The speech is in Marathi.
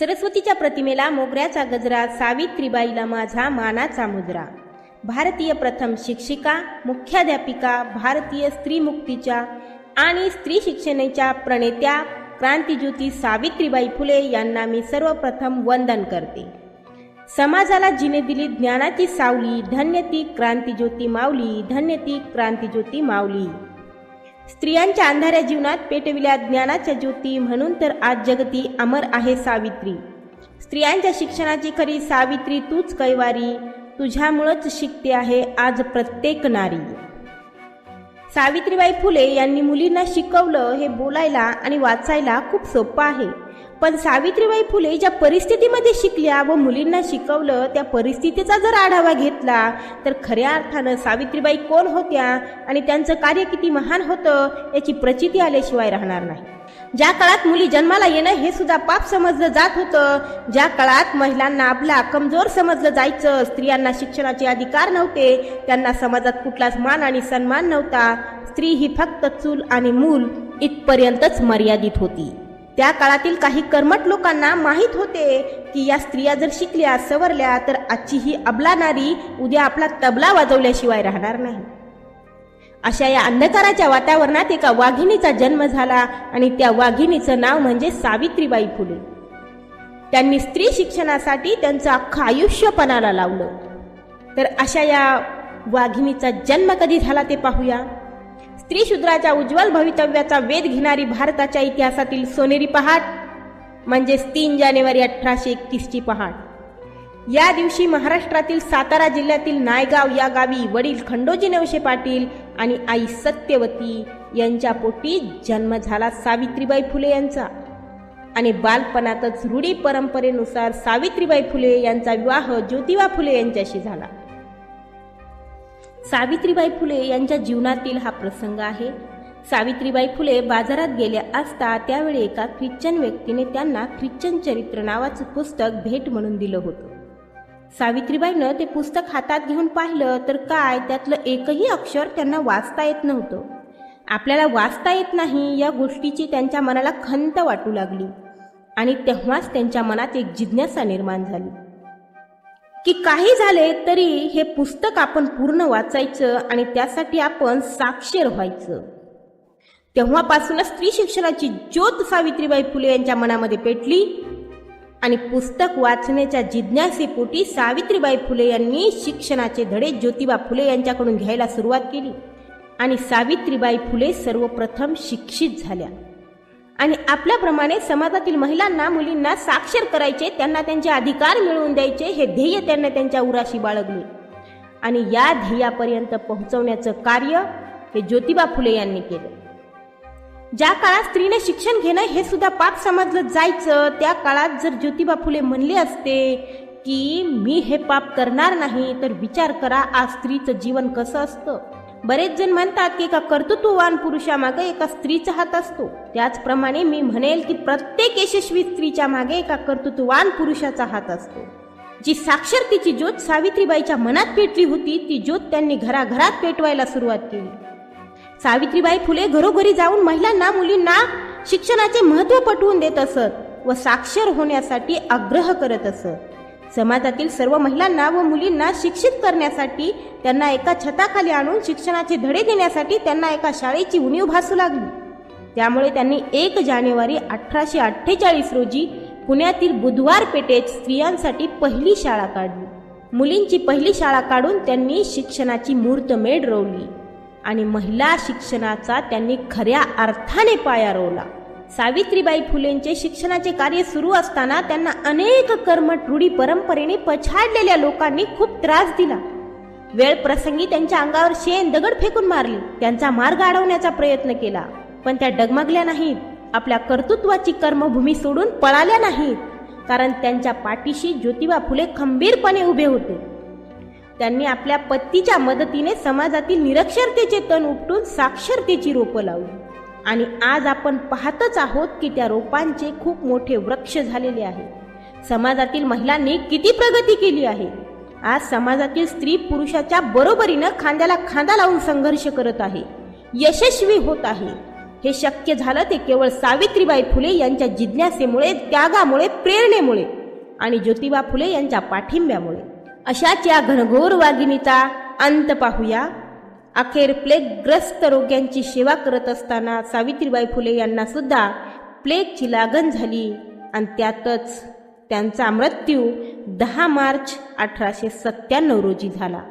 सरस्वतीच्या प्रतिमेला मोगऱ्याचा गजरा सावित्रीबाईला माझा मानाचा मुजरा भारतीय प्रथम शिक्षिका मुख्याध्यापिका भारतीय स्त्री मुक्तीच्या आणि स्त्री शिक्षणाच्या प्रणेत्या क्रांतिज्योती सावित्रीबाई फुले यांना मी सर्वप्रथम वंदन करते. समाजाला जिने दिली ज्ञानाची सावली धन्य ती क्रांतिज्योती माऊली धन्य ती क्रांतिज्योती माऊली. स्त्रियांच्या अंधाऱ्या जीवनात पेटविल्या ज्ञानाच्या ज्योती म्हणून तर आज जगती अमर आहे सावित्री. स्त्रियांच्या शिक्षणाची खरी सावित्री तूच कैवारी. तुझ्यामुळंच शिकते आहे आज प्रत्येक नारी. सावित्रीबाई फुले यांनी मुलींना शिकवलं हे बोलायला आणि वाचायला खूप सोपं आहे. पण सावित्रीबाई फुले ज्या परिस्थितीमध्ये शिकल्या व मुलींना शिकवलं त्या परिस्थितीचा जर आढावा घेतला तर खऱ्या अर्थानं सावित्रीबाई कोण होत्या आणि त्यांचं कार्य किती महान होतं याची प्रचिती आल्याशिवाय राहणार नाही. ज्या काळात मुली जन्माला येणं हे सुद्धा पाप समजलं जात होतं. ज्या काळात महिलांना आपला कमजोर समजलं जायचं स्त्रियांना शिक्षणाचे अधिकार नव्हते त्यांना समाजात कुठलाच मान आणि सन्मान नव्हता. स्त्री ही फक्त चूल आणि मूल इथपर्यंतच मर्यादित होती. त्या काळातील काही कर्मट लोकांना माहीत होते की या स्त्रिया जर शिकल्या सवरल्या तर आजची ही अबला नारी उद्या आपला तबला वाजवल्याशिवाय राहणार नाही. अशा या अंधकाराच्या वातावरणात एका वाघिणीचा जन्म झाला आणि त्या वाघिणीचं नाव म्हणजे सावित्रीबाई फुले. त्यांनी स्त्री शिक्षणासाठी त्यांचं अख्खं आयुष्य पणाला लावलं. तर अशा या वाघिणीचा जन्म कधी झाला ते पाहूया. त्रिशूद्राच्या उज्ज्वल भवितव्याचा वेध घेणारी भारताच्या इतिहासातील सोनेरी पहाट म्हणजेच तीन जानेवारी अठराशे एकतीसची पहाट या दिवशी महाराष्ट्रातील सातारा जिल्ह्यातील नायगाव या गावी वडील खंडोजी नवशे पाटील आणि आई सत्यवती यांच्या पोटी जन्म झाला सावित्रीबाई फुले यांचा. आणि बालपणातच रूढी परंपरेनुसार सावित्रीबाई फुले यांचा विवाह ज्योतिबा फुले यांच्याशी झाला. सावित्रीबाई फुले यांच्या जीवनातील हा प्रसंग आहे. सावित्रीबाई फुले बाजारात गेल्या असता त्यावेळी एका ख्रिश्चन व्यक्तीने त्यांना ख्रिश्चन चरित्र नावाचं पुस्तक भेट म्हणून दिलं होतं. सावित्रीबाईनं ते पुस्तक हातात घेऊन पाहिलं तर काय त्यातलं एकही अक्षर त्यांना वाचता येत नव्हतं. आपल्याला वाचता येत नाही या गोष्टीची त्यांच्या मनाला खंत वाटू लागली आणि तेव्हाच त्यांच्या मनात एक जिज्ञासा निर्माण झाली. की काही झाले तरी हे पुस्तक आपण पूर्ण वाचायचं आणि त्यासाठी आपण साक्षर व्हायचं. तेव्हापासूनच स्त्री शिक्षणाची ज्योत सावित्रीबाई फुले यांच्या मनामध्ये पेटली आणि पुस्तक वाचण्याच्या जिज्ञासेपोटी सावित्रीबाई फुले यांनी शिक्षणाचे धडे ज्योतिबा फुले यांच्याकडून घ्यायला सुरुवात केली आणि सावित्रीबाई फुले सर्वप्रथम शिक्षित झाल्या. आणि आपल्याप्रमाणे समाजातील महिलांना मुलींना साक्षर करायचे त्यांना त्यांचे अधिकार मिळवून द्यायचे हे ध्येय त्यांना त्यांच्या उराशी बाळगले आणि या ध्येयापर्यंत पोहोचवण्याचं कार्य हे ज्योतिबा फुले यांनी केलं. ज्या काळात स्त्रीने शिक्षण घेणं हे सुद्धा पाप समजलं जायचं. त्या काळात जर ज्योतिबा फुले म्हणले असते की मी हे पाप करणार नाही तर विचार करा आज स्त्रीचं जीवन कसं असतं? बरेच जण म्हणतात की एका कर्तृत्ववान पुरुषामागे एका स्त्रीचा हात असतो. त्याचप्रमाणे मी म्हणेल की प्रत्येक यशस्वी स्त्रीच्या मागे एका कर्तृत्ववान पुरुषाचा हात असतो. जी साक्षरतेची ज्योत सावित्रीबाईच्या मनात पेटली होती ती ज्योत त्यांनी घराघरात पेटवायला सुरुवात केली. सावित्रीबाई फुले घरोघरी जाऊन महिलांना मुलींना शिक्षणाचे महत्त्व पटवून देत असत व साक्षर होण्यासाठी आग्रह करत असत. समाजातील सर्व महिलांना व मुलींना शिक्षित करण्यासाठी त्यांना एका छताखाली आणून शिक्षणाचे धडे देण्यासाठी त्यांना एका शाळेची उणीव भासू लागली. त्यामुळे त्यांनी एक जानेवारी अठराशे अठ्ठेचाळीस रोजी पुण्यातील बुधवार पेठेत स्त्रियांसाठी पहिली शाळा काढली. मुलींची पहिली शाळा काढून त्यांनी शिक्षणाची मूर्तमेढ रोवली आणि महिला शिक्षणाचा त्यांनी खऱ्या अर्थाने पाया रोवला. सावित्रीबाई फुलेंचे शिक्षणाचे कार्य सुरू असताना त्यांना अनेक कर्म रूढी परंपरेने पछाडलेल्या लोकांनी खूप त्रास दिला. वेळ प्रसंगी त्यांच्या अंगावर शेण दगड फेकून मारली. त्यांचा मार्ग अडवण्याचा प्रयत्न केला. पण त्या डगमगल्या नाहीत. आपल्या कर्तृत्वाची कर्मभूमी सोडून पळाल्या नाहीत. कारण त्यांच्या पाठीशी ज्योतिबा फुले खंबीरपणे उभे होते. त्यांनी आपल्या पत्तीच्या मदतीने समाजातील निरक्षरतेचे तण उपटून साक्षरतेची रोपं लावली. आणि आज आपण पाहतच आहोत की त्या रोपांचे खूप मोठे वृक्ष झालेले आहे. समाजातील महिलांनी किती प्रगती केली आहे? आज समाजातील स्त्री पुरुषाच्या बरोबरीनं खांद्याला खांदा लावून संघर्ष करत आहे. यशस्वी होत आहे. हे शक्य झालं ते केवळ सावित्रीबाई फुले यांच्या जिज्ञासेमुळे त्यागामुळे प्रेरणेमुळे आणि ज्योतिबा फुले यांच्या पाठिंब्यामुळे. अशाच या घनघोर वाघिणीचा अंत पाहूया. अखेर प्लेगग्रस्त रोग्यांची सेवा करत असताना सावित्रीबाई फुले यांना सुद्धा प्लेगची लागण झाली. आणि त्यातच त्यांचा मृत्यू दहा मार्च अठराशे सत्त्याण्णव रोजी झाला.